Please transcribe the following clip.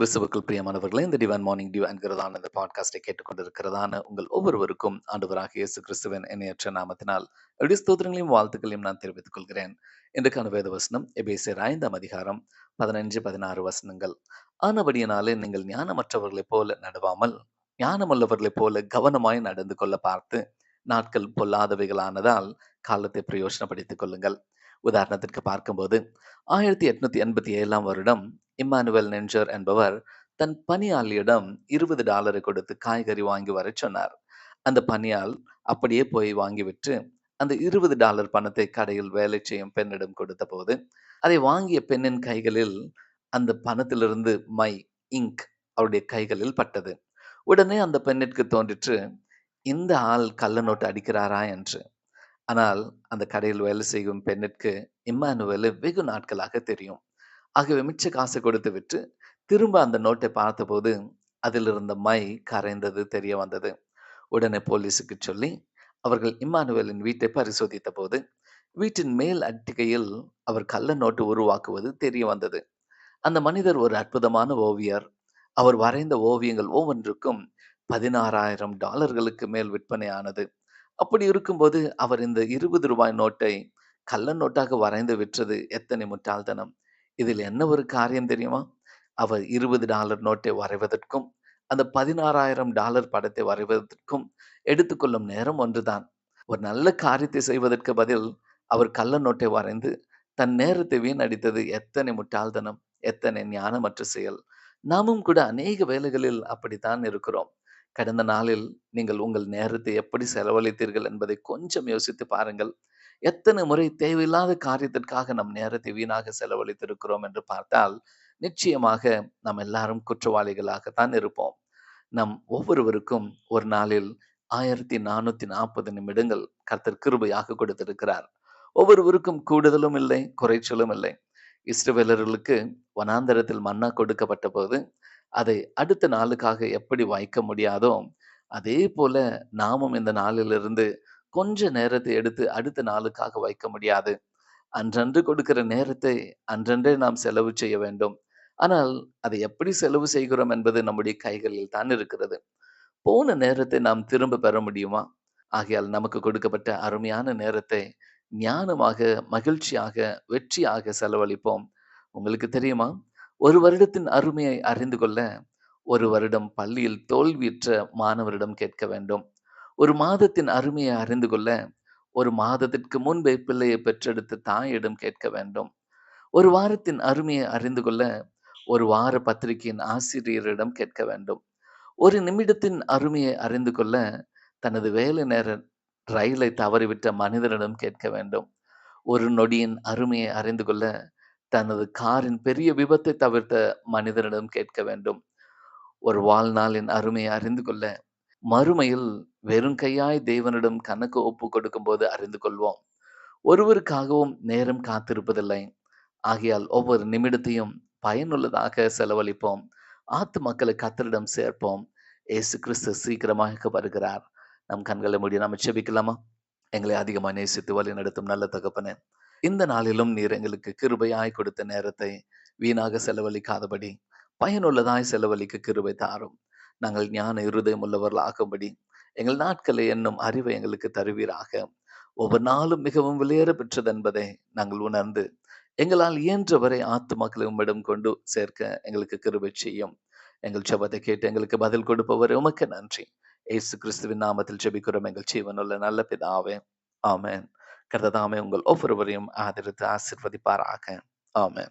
கிறிஸ்துவுக்குள் பிரியமானவர்களே இந்த டிவன் மார்னிங் டியூ என்கிறதான இந்த பாட்காஸ்டை கேட்டுக்கொண்டிருக்கிறதான உங்கள் ஒவ்வொருவருக்கும் ஆண்டவராக இயேசு கிறிஸ்துவின் இணையற்ற நாமத்தினால் எப்படி ஸ்தோத்திரங்களையும் வாழ்த்துக்களையும் நான் தெரிவித்துக் கொள்கிறேன். இன்றைக்கான வேத வசனம் எபேசியர் ஐந்தாம் அதிகாரம் பதினஞ்சு பதினாறு வசனங்கள். ஆனபடியினாலே நீங்கள் ஞானமற்றவர்களைப் போல நடுவாமல் ஞானமுள்ளவர்களைப் போல கவனமாய் நடந்து கொள்ள பார்த்து நாட்கள் பொல்லாதவைகளானதால் காலத்தை பிரயோஜனப்படுத்திக் கொள்ளுங்கள். உதாரணத்திற்கு பார்க்கும்போது ஆயிரத்தி எட்நூத்தி எண்பத்தி ஏழாம் வருடம் இம்மானுவல் நெஞ்சர் என்பவர் தன் பணியாளியிடம் இருபது டாலரை கொடுத்து காய்கறி வாங்கி வர சொன்னார். அந்த பணியால் அப்படியே போய் வாங்கிவிட்டு அந்த இருபது டாலர் பணத்தை கடையில் வேலை செய்யும் பெண்ணிடம் கொடுத்த போது அதை வாங்கிய பெண்ணின் கைகளில் அந்த பணத்திலிருந்து மை இங்க் அவருடைய கைகளில் பட்டது. உடனே அந்த பெண்ணிற்கு தோன்றிற்று இந்த ஆள் கள்ள நோட்டு அடிக்கிறாரா? என்று. ஆனால் அந்த கடையில் வேலை செய்யும் பெண்ணிற்கு இம்மானுவேலை வெகு நாட்களாக தெரியும். ஆகவே மிச்ச காசு கொடுத்து விட்டு திரும்ப அந்த நோட்டை பார்த்தபோது அதில் இருந்த மை கரைந்தது தெரிய வந்தது. உடனே போலீஸுக்கு சொல்லி அவர்கள் இம்மானுவேலின் வீட்டை பரிசோதித்த போது வீட்டின் மேல் அட்டிகையில் அவர் கள்ள நோட்டு உருவாக்குவது தெரிய வந்தது. அந்த மனிதர் ஒரு அற்புதமான ஓவியர். அவர் வரைந்த ஓவியங்கள் ஒவ்வொன்றுக்கும் பதினாறாயிரம் டாலர்களுக்கு மேல் விற்பனையானது. அப்படி இருக்கும்போது அவர் இந்த இருபது ரூபாய் நோட்டை கள்ள நோட்டாக வரைந்து விற்றது எத்தனை முட்டாள்தனம்? இதில் என்ன ஒரு காரியம் தெரியுமா? அவர் இருபது டாலர் நோட்டை வரைவதற்கும் அந்த பதினாறாயிரம் டாலர் படத்தை வரைவதற்கும் எடுத்துக்கொள்ளும் நேரம் ஒன்றுதான். ஒரு நல்ல காரியத்தை செய்வதற்கு பதில் அவர் கள்ள நோட்டை வரைந்து தன் நேரத்தை வீணடித்தது எத்தனை முட்டாள்தனம் எத்தனை ஞானமற்ற செயல். நாமும் கூட அநேக வேலைகளில் அப்படித்தான் இருக்கிறோம். கடந்த நாளில் நீங்கள் உங்கள் நேரத்தை எப்படி செலவழித்தீர்கள் என்பதை கொஞ்சம் யோசித்து பாருங்கள். எத்தனை முறை தேவையில்லாத காரியத்திற்காக நம் நேரத்தை வீணாக செலவழித்திருக்கிறோம் என்று பார்த்தால் நிச்சயமாக நாம் எல்லாரும் குற்றவாளிகளாகத்தான் இருப்போம். நம் ஒவ்வொருவருக்கும் ஒரு நாளில் ஆயிரத்தி நானூத்தி நாற்பது நிமிடங்கள் கர்த்தர் கிருபையாக கொடுத்திருக்கிறார். ஒவ்வொருவருக்கும் கூடுதலும் இல்லை குறைச்சலும் இல்லை. இஸ்ரவேலர்களுக்கு வனாந்தரத்தில் மன்னா கொடுக்கப்பட்ட போது அதை அடுத்த நாளுக்காக எப்படி வைக்க முடியாதோ அதே போல நாமும் இந்த நாளிலிருந்து கொஞ்ச நேரத்தை எடுத்து அடுத்த நாளுக்காக வைக்க முடியாது. அன்றன்று கொடுக்கிற நேரத்தை அன்றன்றே நாம் செலவு செய்ய வேண்டும். ஆனால் அதை எப்படி செலவு செய்கிறோம் என்பது நம்முடைய கைகளில் தான் இருக்கிறது. போன நேரத்தை நாம் திரும்ப பெற முடியுமா? ஆகையால் நமக்கு கொடுக்கப்பட்ட அருமையான நேரத்தை ஞானமாக மகிழ்ச்சியாக வெற்றியாக செலவழிப்போம். உங்களுக்கு தெரியுமா? ஒரு வருடத்தின் அருமையை அறிந்து கொள்ள ஒரு வருடம் பள்ளியில் தோல்வியுற்ற மாணவரிடம் கேட்க வேண்டும். ஒரு மாதத்தின் அருமையை அறிந்து கொள்ள ஒரு மாதத்திற்கு முன்பே பிள்ளையை பெற்றெடுத்த தாயிடம் கேட்க வேண்டும். ஒரு வாரத்தின் அருமையை அறிந்து கொள்ள ஒரு வார பத்திரிகையின் ஆசிரியரிடம் கேட்க வேண்டும். ஒரு நிமிடத்தின் அருமையை அறிந்து கொள்ள தனது வேலை நேர ரயிலை தவறிவிட்ட மனிதனிடம் கேட்க வேண்டும். ஒரு நொடியின் அருமையை அறிந்து கொள்ள தனது காரின் பெரிய விபத்தை தவிர்த்த மனிதனிடம் கேட்க வேண்டும். ஒரு வாழ்நாளின் அருமையை அறிந்து கொள்ள மறுமையில் வெறும் கையாய் தேவனிடம் கணக்கு ஒப்பு கொடுக்கும் போது அறிந்து கொள்வோம். ஒருவருக்காகவும் நேரம் காத்திருப்பதில்லை. ஆகையால் ஒவ்வொரு நிமிடத்தையும் பயனுள்ளதாக செலவழிப்போம். ஆத்து மக்களை கத்தரிடம் சேர்ப்போம். ஏசு கிறிஸ்து சீக்கிரமாக வருகிறார். நம் கண்களை மூடி நாம் செபிக்கலாமா? எங்களை அதிகமாக நேசித்து வழி நடத்தும் நல்ல தகப்பனே இந்த நாளிலும் நீர் எங்களுக்கு கிருபையாய் கொடுத்த நேரத்தை வீணாக செலவழிக்காதபடி பயனுள்ளதாய் செலவழிக்க கிருபை தாரும். நாங்கள் ஞான இருதயம் உள்ளவர்களாகும்படி எங்கள் நாட்களை என்னும் அறிவை எங்களுக்கு தருவீராக. ஒவ்வொரு நாளும் மிகவும் விலையேற பெற்றது என்பதை நாங்கள் உணர்ந்து எங்களால் இயன்றவரை ஆத்துமக்களை உம்மிடம் கொண்டு சேர்க்க எங்களுக்கு கிருபை செய்யும். எங்கள் சபத்தை கேட்டு எங்களுக்கு பதில் கொடுப்பவர் உமக்கு நன்றி. ஏசு கிறிஸ்துவின் நாமத்தில் ஜெபிக்கிறோம். எங்கள் ஜீவனுள்ள நல்ல பிதாவே ஆமேன். கர்த்ததாமே உங்கள் ஒவ்வொருவரையும் ஆதரித்து ஆசிர்வதிப்பாராக. ஆமேன்.